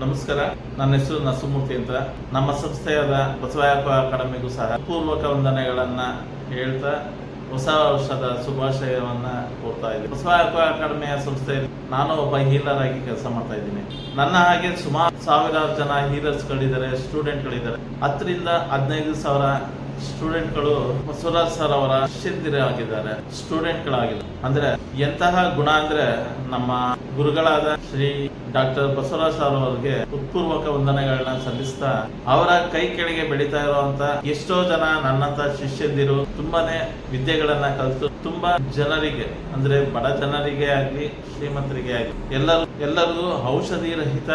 ನಮಸ್ಕಾರ. ನನ್ನ ಹೆಸರು ನಸುಮೂರ್ತಿ ಅಂತ. ನಮ್ಮ ಸಂಸ್ಥೆಯಾದ ಬಸವಾಯಪ್ಪ ಅಕಾಡೆಮಿಗೂ ಸಹ ಪೂರ್ವಕ ವಂದನೆಗಳನ್ನ ಹೇಳ್ತಾ ಹೊಸ ವರ್ಷದ ಶುಭಾಶಯವನ್ನ ಕೊಡ್ತಾ ಇದ್ದೀನಿ. ಬಸವಾಯಪ್ಪ ಅಕಾಡೆಮಿಯ ಸಂಸ್ಥೆಯಲ್ಲಿ ನಾನು ಒಬ್ಬ ಹೀಲರ್ ಆಗಿ ಕೆಲಸ ಮಾಡ್ತಾ ಇದ್ದೀನಿ. ನನ್ನ ಹಾಗೆ ಸುಮಾರು ಸಾವಿರಾರು ಜನ ಹೀಲರ್ಸ್ಗಳಿದ್ದಾರೆ, ಸ್ಟೂಡೆಂಟ್ಗಳಿದ್ದಾರೆ. ಹತ್ತರಿಂದ ಹದಿನೈದು ಸಾವಿರ ಸ್ಟೂಡೆಂಟ್ಗಳು ಬಸವರಾಜ್ ಸರ್ ಅವರ ಶಿಷ್ಯಂದಿರಾಗಿದ್ದಾರೆ, ಸ್ಟೂಡೆಂಟ್ಗಳಾಗಿದ್ದಾರೆ. ಅಂದ್ರೆ ಎಂತಹ ಗುಣ ಅಂದ್ರೆ ನಮ್ಮ ಗುರುಗಳಾದ ಶ್ರೀ ಡಾಕ್ಟರ್ ಬಸವರಾಜ್ ಸರ್ ಅವರಿಗೆ ಉತ್ಪೂರ್ವಕ ವಂದನೆಗಳನ್ನ ಸಲ್ಲಿಸ್ತಾ ಅವರ ಕೈ ಕೆಳಗೆ ಬೆಳೀತಾ ಇರುವಂತ ಎಷ್ಟೋ ಜನ ನನ್ನಂತ ಶಿಷ್ಯಂದಿರು ತುಂಬಾನೇ ವಿದ್ಯೆಗಳನ್ನ ಕಲಿತು ತುಂಬಾ ಜನರಿಗೆ, ಅಂದ್ರೆ ಬಡ ಜನರಿಗೆ ಆಗ್ಲಿ, ಶ್ರೀಮಂತರಿಗೆ ಆಗ್ಲಿ, ಎಲ್ಲರೂ, ಎಲ್ಲರಿಗೂ ಔಷಧಿ ರಹಿತ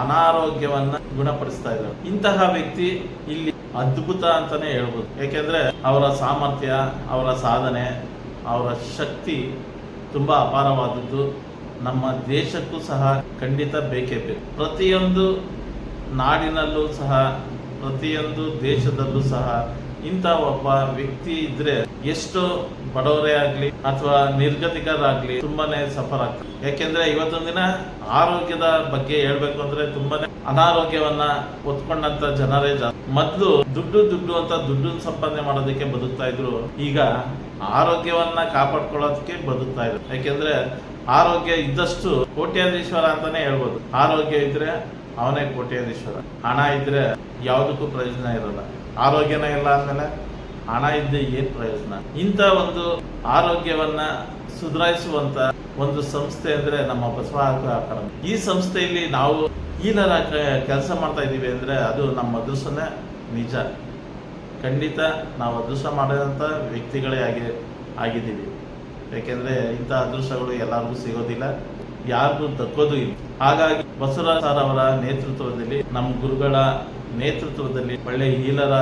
ಅನಾರೋಗ್ಯವನ್ನ ಗುಣಪಡಿಸ್ತಾ ಇದ್ದಾರೆ ಇಂತಹ ವ್ಯಕ್ತಿ ಇಲ್ಲಿ ಅದ್ಭುತ ಅಂತಾನೆ ಹೇಳ್ಬೋದು. ಯಾಕೆಂದ್ರೆ ಅವರ ಸಾಮರ್ಥ್ಯ, ಅವರ ಸಾಧನೆ, ಅವರ ಶಕ್ತಿ ತುಂಬಾ ಅಪಾರವಾದದ್ದು. ನಮ್ಮ ದೇಶಕ್ಕೂ ಸಹ ಖಂಡಿತ ಬೇಕೇ ಬೇಕು. ಪ್ರತಿಯೊಂದು ನಾಡಿನಲ್ಲೂ ಸಹ ಪ್ರತಿಯೊಂದು ದೇಶದಲ್ಲೂ ಸಹ ಇಂಥ ಒಬ್ಬ ವ್ಯಕ್ತಿ ಇದ್ರೆ ಎಷ್ಟು ಬಡವರೇ ಆಗ್ಲಿ ಅಥವಾ ನಿರ್ಗತಿಕರಾಗ್ಲಿ ತುಂಬಾನೇ ಸಫರ್ ಆಗ್ತದೆ ಯಾಕೆಂದ್ರೆ ಇವತ್ತೊಂದು ದಿನ ಆರೋಗ್ಯದ ಬಗ್ಗೆ ಹೇಳ್ಬೇಕು ಅಂದ್ರೆ ತುಂಬಾನೇ ಅನಾರೋಗ್ಯವನ್ನ ಹೊತ್ಕೊಂಡಂತ ಜನರೇ ಜಾಸ್ತಿ. ಮೊದ್ಲು ದುಡ್ಡು ದುಡ್ಡು ಅಂತ ದುಡ್ಡು ಸಂಪಾದನೆ ಮಾಡೋದಕ್ಕೆ ಬದುಕ್ತಾ ಇದ್ರು. ಈಗ ಆರೋಗ್ಯವನ್ನ ಕಾಪಾಡ್ಕೊಳ್ಳೋದಕ್ಕೆ ಬದುಕ್ತಾ ಇದ್ರು. ಯಾಕೆಂದ್ರೆ ಆರೋಗ್ಯ ಇದ್ದಷ್ಟು ಕೋಟ್ಯಾಧೀಶ್ವರ ಅಂತಾನೆ ಹೇಳ್ಬೋದು. ಆರೋಗ್ಯ ಇದ್ರೆ ಅವನೇ ಕೋಟ್ಯಾಧೀಶ್ವರ. ಹಣ ಇದ್ರೆ ಯಾವುದಕ್ಕೂ ಪ್ರಯೋಜನ ಇರಲ್ಲ. ಆರೋಗ್ಯನೇ ಇಲ್ಲ ಅಂದಮೇಲೆ ಹಣ ಇದ್ದೆ ಏನ್ ಪ್ರಯೋಜನ? ಇಂಥ ಒಂದು ಆರೋಗ್ಯವನ್ನ ಸುಧಾರಿಸುವಂತ ಒಂದು ಸಂಸ್ಥೆ ಅಂದ್ರೆ ನಮ್ಮ ಬಸವ ಅಕಾಡೆಮಿ. ಈ ಸಂಸ್ಥೆಯಲ್ಲಿ ನಾವು ಏನಾರ ಕೆಲಸ ಮಾಡ್ತಾ ಇದ್ದೀವಿ ಅಂದ್ರೆ ಅದು ನಮ್ಮ ಅದೃಷ್ಟನೇ ನಿಜ. ಖಂಡಿತ ನಾವು ಅದೃಷ್ಟ ಮಾಡಿದಂಥ ವ್ಯಕ್ತಿಗಳೇ ಆಗಿ, ಆಗಿದ್ದೀವಿ. ಯಾಕೆಂದ್ರೆ ಇಂಥ ಅದೃಷ್ಟಗಳು ಎಲ್ಲರಿಗೂ ಸಿಗೋದಿಲ್ಲ. ಯಾರಿಗೂ ತಕ್ಕೋದು ಇಲ್ಲ. ಹಾಗಾಗಿ ಬಸವರಾಜ್ ಸರ್ ಅವರ ನೇತೃತ್ವದಲ್ಲಿ ನಮ್ಮ ಗುರುಗಳ ನೇತೃತ್ವದಲ್ಲಿ ಒಳ್ಳೆ ಹೀಲರ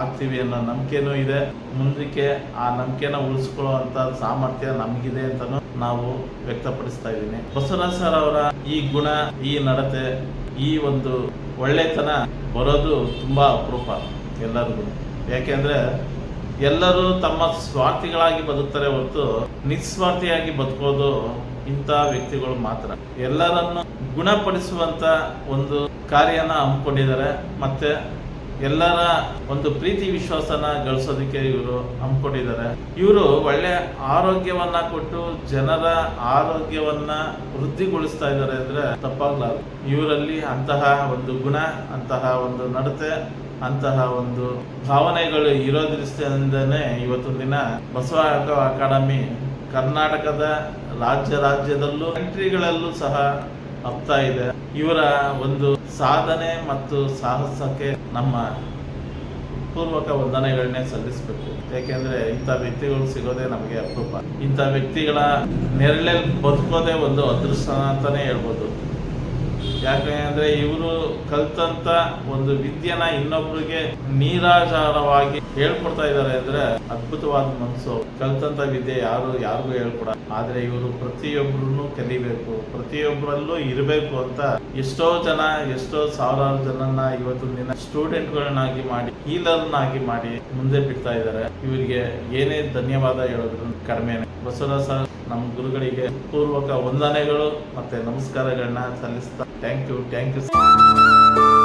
ಆಗ್ತೀವಿ ಅನ್ನೋ ನಂಬಿಕೆನೂ ಇದೆ. ಮುಂದಕ್ಕೆ ಆ ನಂಬಿಕೆನ ಉಳಿಸ್ಕೊಳ್ಳುವಂತ ಸಾಮರ್ಥ್ಯ ನಮಗಿದೆ ಅಂತಾನು ನಾವು ವ್ಯಕ್ತಪಡಿಸ್ತಾ ಇದ್ದೀನಿ. ಬಸವರಾಜ್ ಸರ್ ಅವರ ಈ ಗುಣ, ಈ ನಡತೆ, ಈ ಒಂದು ಒಳ್ಳೆತನ ಬರೋದು ತುಂಬಾ ಅಪರೂಪ ಎಲ್ಲರಿಗೂ. ಯಾಕೆಂದ್ರೆ ಎಲ್ಲರೂ ತಮ್ಮ ಸ್ವಾರ್ಥಿಗಳಾಗಿ ಬದುಕ್ತಾರೆ ಹೊರತು ನಿಸ್ವಾರ್ಥಿಯಾಗಿ ಬದುಕೋದು ಇಂಥ ವ್ಯಕ್ತಿಗಳು ಮಾತ್ರ. ಎಲ್ಲರನ್ನು ಗುಣಪಡಿಸುವಂತ ಒಂದು ಕಾರ್ಯನ ಹಮ್ಮಿಕೊಂಡಿದ್ದಾರೆ. ಮತ್ತೆ ಎಲ್ಲರ ಒಂದು ಪ್ರೀತಿ ವಿಶ್ವಾಸನ ಗಳಿಸೋದಕ್ಕೆ ಇವರು ಹಮ್ಮಿಕೊಂಡಿದ್ದಾರೆ. ಇವರು ಒಳ್ಳೆ ಆರೋಗ್ಯವನ್ನ ಕೊಟ್ಟು ಜನರ ಆರೋಗ್ಯವನ್ನ ವೃದ್ಧಿಗೊಳಿಸ್ತಾ ಇದ್ದಾರೆ ಅಂದ್ರೆ ತಪ್ಪಾಗ್ಲಾರ್ದು. ಇವರಲ್ಲಿ ಅಂತಹ ಒಂದು ಗುಣ, ಅಂತಹ ಒಂದು ನಡತೆ, ಅಂತಹ ಒಂದು ಭಾವನೆಗಳು ಇರೋದ್ರಿಂದನೇ ಇವತ್ತು ದಿನ ಬಸವ ಅಕಾಡೆಮಿ ಕರ್ನಾಟಕದ ರಾಜ್ಯ ರಾಜ್ಯದಲ್ಲೂ ಕಂಟ್ರಿಗಳಲ್ಲೂ ಸಹ ಹಬ್ತಾ ಇದೆ. ಇವರ ಒಂದು ಸಾಧನೆ ಮತ್ತು ಸಾಹಸಕ್ಕೆ ನಮ್ಮ ಪೂರ್ವಕ ವಂದನೆಗಳನ್ನೇ ಸಲ್ಲಿಸಬೇಕು. ಯಾಕೆಂದ್ರೆ ಇಂಥ ವ್ಯಕ್ತಿಗಳು ಸಿಗೋದೇ ನಮಗೆ ಅಪರೂಪ. ಇಂಥ ವ್ಯಕ್ತಿಗಳ ನೆರಳಲ್ಲಿ ಬದುಕೋದೇ ಒಂದು ಅದೃಷ್ಟ ಅಂತಾನೆ ಹೇಳ್ಬೋದು. ಯಾಕೆ ಅಂದ್ರೆ ಇವರು ಕಲ್ತಂತ ಒಂದು ವಿದ್ಯೆನ ಇನ್ನೊಬ್ರಿಗೆ ನೀರಾಜಾರವಾಗಿ ಹೇಳ್ಕೊಡ್ತಾ ಇದ್ದಾರೆ ಅಂದ್ರೆ ಅದ್ಭುತವಾದ ಮನಸ್ಸು. ಕಲ್ತಂತ ವಿದ್ಯೆ ಯಾರು ಯಾರಿಗೂ ಹೇಳ್ಕೊಡ ಆದ್ರೆ ಇವರು ಪ್ರತಿಯೊಬ್ಬರನ್ನು ಕಲಿಬೇಕು. ಪ್ರತಿಯೊಬ್ಬರಲ್ಲೂ ಇರಬೇಕು ಅಂತ ಎಷ್ಟೋ ಜನ, ಎಷ್ಟೋ ಸಾವಿರಾರು ಜನನ್ನ ಇವತ್ತು ದಿನ ಸ್ಟೂಡೆಂಟ್ಗಳನ್ನಾಗಿ ಮಾಡಿ ಹೀಲರ್ನಾಗಿ ಮಾಡಿ ಮುಂದೆ ಬಿಡ್ತಾ ಇದ್ದಾರೆ ಇವರಿಗೆ ಏನೇ ಧನ್ಯವಾದ ಹೇಳೋದ್ರು ಕಡಿಮೆನೆ. ಬಸವರಾಜ್ ಸರ್ ನಮ್ಮ ಗುರುಗಳಿಗೆ ಪೂರ್ವಕ ವಂದನೆಗಳು ಮತ್ತೆ ನಮಸ್ಕಾರಗಳನ್ನ ಸಲ್ಲಿಸ್ತಾ ಥ್ಯಾಂಕ್ ಯು ಥ್ಯಾಂಕ್ ಯು